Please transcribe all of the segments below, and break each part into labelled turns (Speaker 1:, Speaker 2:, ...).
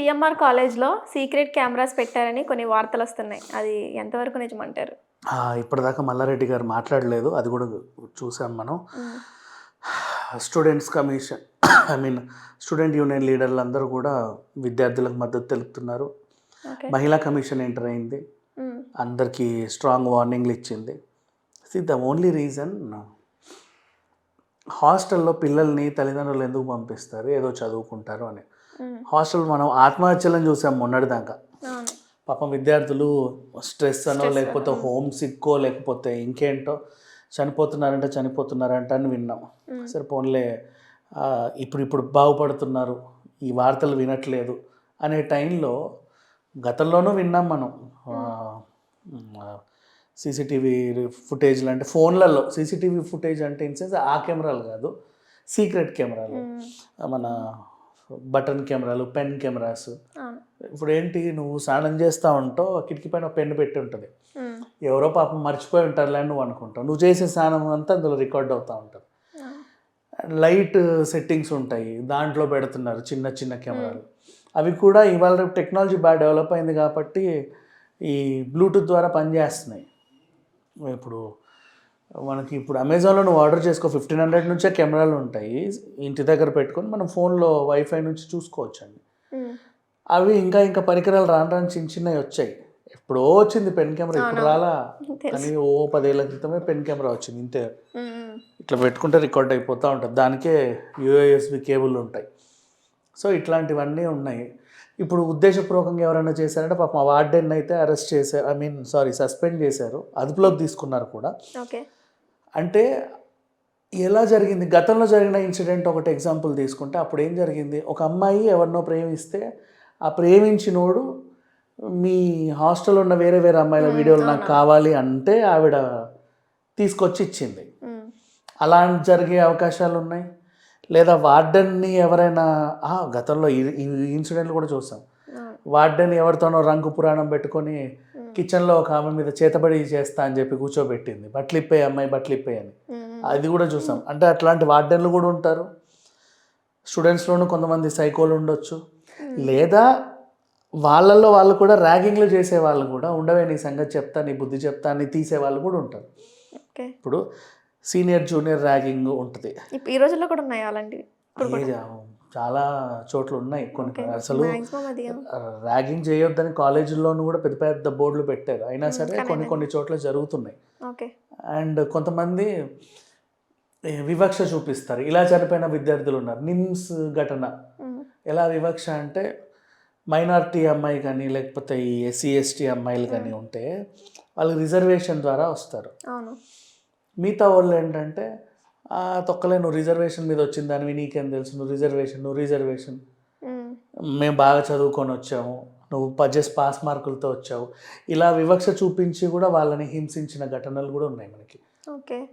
Speaker 1: CMR కాలేజ్లో secret cameras పెట్టారని కొన్ని వార్తలు వస్తున్నాయి. అది ఎంతవరకు నిజమంటారు
Speaker 2: ఇప్పటిదాకా మల్లారెడ్డి గారు మాట్లాడలేదు. అది కూడా చూసాం మనం. Students commission I mean student union లీడర్లు అందరూ కూడా విద్యార్థులకు మద్దతు తెలుపుతున్నారు. మహిళా కమిషన్ ఎంటర్ అయింది. అందరికీ స్ట్రాంగ్ వార్నింగ్లు ఇచ్చింది. సి ద ఓన్లీ రీజన్ హాస్టల్లో పిల్లల్ని తల్లిదండ్రులు ఎందుకు పంపిస్తారు? ఏదో చదువుకుంటారు అని. హాస్టల్ మనం ఆత్మహత్యలను చూసాం మొన్నటిదాకా పాపం విద్యార్థులు స్ట్రెస్ అనో లేకపోతే. హోమ్ సిక్కో లేకపోతే ఇంకేంటో చనిపోతున్నారంటే చనిపోతున్నారంట అని విన్నాం. సరే పోన్లే ఇప్పుడు ఇప్పుడు బాగుపడుతున్నారు ఈ వార్తలు వినట్లేదు అనే టైంలో గతంలోనూ విన్నాం మనం సీసీటీవీ ఫుటేజ్లు అంటే ఫోన్లలో సీసీటీవీ ఫుటేజ్ అంటే ఇన్ సెన్స్ ఆ కెమెరాలు కాదు సీక్రెట్ కెమెరాలు. మన బటన్ కెమెరాలు పెన్ కెమెరాస్. ఇప్పుడు ఏంటి నువ్వు స్నానం చేస్తూ ఉంటావు కిటికీ పైన పెన్ను పెట్టి ఉంటుంది. ఎవరో పాపం మర్చిపోయి ఉంటారులే అని నువ్వు అనుకుంటావు. నువ్వు చేసే స్నానం అంతా అందులో రికార్డ్ అవుతూ ఉంటుంది. లైట్ సెట్టింగ్స్ ఉంటాయి దాంట్లో పెడుతున్నారు చిన్న చిన్న కెమెరాలు. అవి కూడా ఇవాళ రేపు టెక్నాలజీ బాగా డెవలప్ అయింది కాబట్టి ఈ బ్లూటూత్ ద్వారా పనిచేస్తున్నాయి. ఇప్పుడు మనకి ఇప్పుడు అమెజాన్లో నువ్వు ఆర్డర్ చేసుకో ఫిఫ్టీన్ హండ్రెడ్ నుంచే కెమెరాలు ఉంటాయి. ఇంటి దగ్గర పెట్టుకొని మనం ఫోన్లో వైఫై నుంచి చూసుకోవచ్చు అండి. అవి ఇంకా ఇంకా పరికరాలు రాను రాను చిన్న చిన్నవి వచ్చాయి. ఎప్పుడో వచ్చింది పెన్ కెమెరా ఇప్పుడు రాలా. కానీ ఓ పదేళ్ళ క్రితమే పెన్ కెమెరా వచ్చింది ఇంతే. ఇట్లా పెట్టుకుంటే రికార్డ్ అయిపోతూ ఉంటుంది. దానికే యూఏఎస్బి కేబుల్ ఉంటాయి. సో ఇట్లాంటివన్నీ ఉన్నాయి. ఇప్పుడు ఉద్దేశపూర్వకంగా ఎవరైనా చేశారంటే పాపం ఆ వార్డెన్ అయితే అరెస్ట్ చేశారు ఐ మీన్ సారీ సస్పెండ్ చేశారు. అదుపులోకి తీసుకున్నారు కూడా.
Speaker 1: ఓకే.
Speaker 2: అంటే ఎలా జరిగింది? గతంలో జరిగిన ఇన్సిడెంట్ ఒకటి ఎగ్జాంపుల్ తీసుకుంటే అప్పుడు ఏం జరిగింది? ఒక అమ్మాయి ఎవరినో ప్రేమిస్తే ఆ ప్రేమించినోడు మీ హాస్టల్లో ఉన్న వేరే వేరే అమ్మాయిల వీడియోలు నాకు కావాలి అంటే ఆవిడ తీసుకొచ్చి ఇచ్చింది. అలా జరిగే అవకాశాలు ఉన్నాయి? లేదా వార్డెన్ని ఎవరైనా ఆ, గతంలో ఈ- ఇన్సిడెంట్లు కూడా చూసాం. వార్డెన్ ఎవరితోనో రంగు పురాణం పెట్టుకొని కిచెన్లో ఒక ఆమె మీద చేతబడి చేస్తా అని చెప్పి కూర్చోబెట్టింది. బట్టలు ఇప్పే అమ్మాయి బట్టలు ఇప్పే అని. అది కూడా చూసాం. అంటే అట్లాంటి వార్డెన్లు కూడా ఉంటారు. స్టూడెంట్స్లోనూ కొంతమంది సైకోలు ఉండొచ్చు. లేదా వాళ్ళల్లో వాళ్ళు కూడా ర్యాగింగ్లు చేసే వాళ్ళు కూడా ఉండవే నీ సంగతి చెప్తా నీ బుద్ధి చెప్తా అని తీసే వాళ్ళు కూడా ఉంటారు.
Speaker 1: ఓకే.
Speaker 2: ఇప్పుడు సీనియర్ జూనియర్ ర్యాగింగ్ ఉంటుంది.
Speaker 1: ఈ రోజుల్లో కూడా ఉన్నాయి అలాంటివి?
Speaker 2: చాలా చోట్ల ఉన్నాయి కొన్ని అసలు ర్యాగింగ్ చేయొద్దని కాలేజీల్లోనూ కూడా పెద్ద పెద్ద బోర్డులు పెట్టారు. అయినా సరే
Speaker 1: కానీ
Speaker 2: కొన్ని కొన్ని చోట్ల జరుగుతున్నాయి.
Speaker 1: ఓకే.
Speaker 2: అండ్ కొంతమంది వివక్ష చూపిస్తారు. ఇలా చనిపోయిన విద్యార్థులు ఉన్నారు. నిమ్స్ ఘటన. ఎలా వివక్ష అంటే మైనారిటీ అమ్మాయి కానీ లేకపోతే ఈ ఎస్సీ ఎస్టీ అమ్మాయిలు కానీ ఉంటే వాళ్ళు రిజర్వేషన్ ద్వారా వస్తారు. మిగతా వాళ్ళు ఏంటంటే "ఆ, తొక్కలే నువ్వు రిజర్వేషన్ మీద వచ్చిందని నీకేం తెలుసు? నువ్వు రిజర్వేషన్ నువ్వు రిజర్వేషన్.
Speaker 1: మ్మ్.
Speaker 2: బాగా చదువుకొని వచ్చాము. నువ్వు జస్ట్ పాస్ మార్కులతో వచ్చావు. ఇలా వివక్ష చూపించి కూడా వాళ్ళని హింసించిన ఘటనలు కూడా ఉన్నాయి మనకి.
Speaker 1: ఓకే.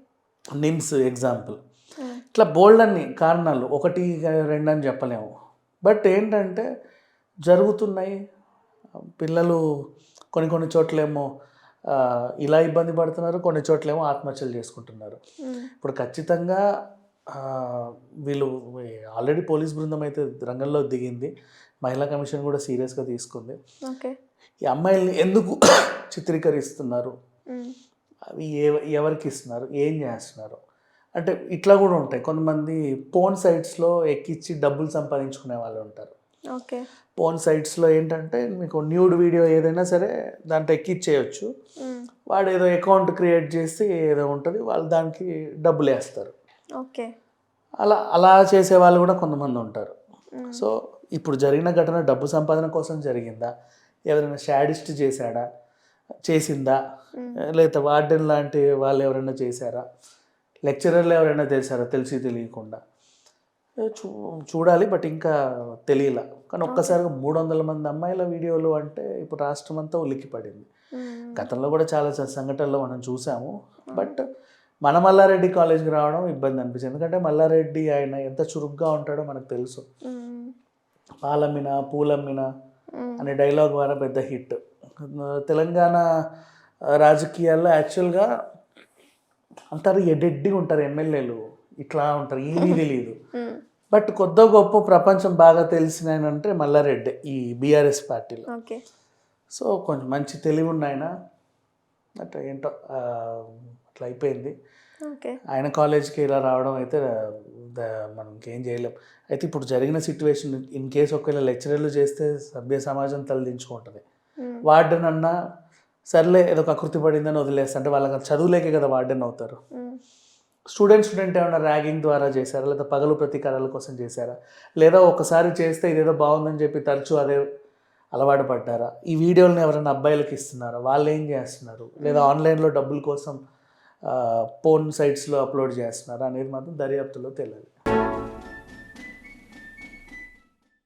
Speaker 2: నిమ్స్ ఎగ్జాంపుల్. ఇట్లా బోల్డ్ అన్ని కారణాలు ఒకటి రెండు అని చెప్పలేము. బట్ ఏంటంటే జరుగుతున్నాయి. పిల్లలు కొన్ని కొన్ని చోట్లేమో ఇలా ఇబ్బంది పడుతున్నారు కొన్ని చోట్లేమో ఆత్మహత్యలు చేసుకుంటున్నారు. ఇప్పుడు ఖచ్చితంగా వీళ్ళు ఆల్రెడీ పోలీస్ బృందం అయితే రంగంలో దిగింది. మహిళా కమిషన్ కూడా సీరియస్గా తీసుకుంది.
Speaker 1: ఓకే.
Speaker 2: ఈ అమ్మాయిల్ని ఎందుకు చిత్రీకరిస్తున్నారు. అవి ఏ ఎవరికి ఇస్తున్నారు? ఏం చేస్తున్నారు? అంటే ఇట్లా కూడా ఉంటాయి. కొంతమంది పోన్ సైట్స్లో ఎక్కిచ్చి డబ్బులు సంపాదించుకునే వాళ్ళు ఉంటారు. పోన్ సైట్స్లో ఏంటంటే మీకు న్యూడ్ వీడియో ఏదైనా సరే దాంట్లో ఎక్కిచ్చేయచ్చు. వాడు ఏదో అకౌంట్ క్రియేట్ చేసి ఏదో ఉంటుంది వాళ్ళు దానికి డబ్బులు వేస్తారు.
Speaker 1: ఓకే.
Speaker 2: అలా అలా చేసే వాళ్ళు కూడా కొంతమంది ఉంటారు. సో ఇప్పుడు జరిగిన ఘటన డబ్బు సంపాదన కోసం జరిగిందా? ఎవరైనా షాడిస్ట్ చేశాడా? చేసిందా. లేదా వార్డెన్ లాంటి వాళ్ళు ఎవరైనా చేశారా? లెక్చరర్లు ఎవరైనా చేశారా? తెలిసి తెలియకుండా. చూ చూడాలి బట్ ఇంకా తెలియలా. కానీ ఒక్కసారిగా మూడు వందల మంది అమ్మాయిల వీడియోలు అంటే ఇప్పుడు రాష్ట్రం అంతా ఉలిక్కి పడింది.
Speaker 1: మ్మ్.
Speaker 2: గతంలో కూడా చాలా సంఘటనలు మనం చూసాము. బట్ మన మల్లారెడ్డి కాలేజ్కి రావడం ఇబ్బంది అనిపించింది. ఎందుకంటే మల్లారెడ్డి ఆయన ఎంత చురుగ్గా ఉంటాడో మనకు తెలుసు.
Speaker 1: మ్మ్.
Speaker 2: పాలమ్మిన పూలమ్మిన
Speaker 1: మ్మ్.
Speaker 2: అనే డైలాగ్ ద్వారా పెద్ద హిట్. తెలంగాణ రాజకీయాల్లో యాక్చువల్గా అంటారు ఎడెడ్డిగా ఉంటారు ఎమ్మెల్యేలు. ఇట్లా ఉంటారు. ఏమీ తెలియదు. బట్ కొద్ది గొప్ప ప్రపంచం బాగా తెలిసిన ఆయన అంటే మల్లారెడ్డి ఈ బీఆర్ఎస్ పార్టీలో.
Speaker 1: ఓకే.
Speaker 2: సో కొంచెం మంచి తెలివి ఉన్న ఆయన బట్ ఏంటో అట్లా అయిపోయింది.
Speaker 1: ఓకే.
Speaker 2: ఆయన కాలేజ్కి ఇలా రావడం అయితే మనం ఇంకేం చేయలేం. అయితే ఇప్పుడు జరిగిన సిచ్యువేషన్ ఇన్ కేసు ఒకవేళ లెక్చరర్లు చేస్తే సభ్య సమాజం తలదించుకుంటుంది. వార్డెన్ అన్నా సర్లే ఏదో ఒక అకృతి పడిందని వదిలేస్తా. అంటే వాళ్ళకి చదువులేకే కదా వార్డెన్ అవుతారు. స్టూడెంట్ స్టూడెంట్ ఏమైనా ర్యాగింగ్ ద్వారా చేశారా? లేదా పగలు ప్రతీకారాల కోసం చేశారా? లేదా ఒకసారి చేస్తే ఇదేదో బాగుందని చెప్పి తరచూ అదే అలవాటు పడ్డారా? ఈ వీడియోలను ఎవరైనా అబ్బాయిలకి ఇస్తున్నారా? వాళ్ళు ఏం చేస్తున్నారు? లేదా ఆన్లైన్లో డబ్బుల కోసం పోన్ సైట్స్లో అప్లోడ్ చేస్తున్నారా అనేది మాత్రం దర్యాప్తులో తెలియదు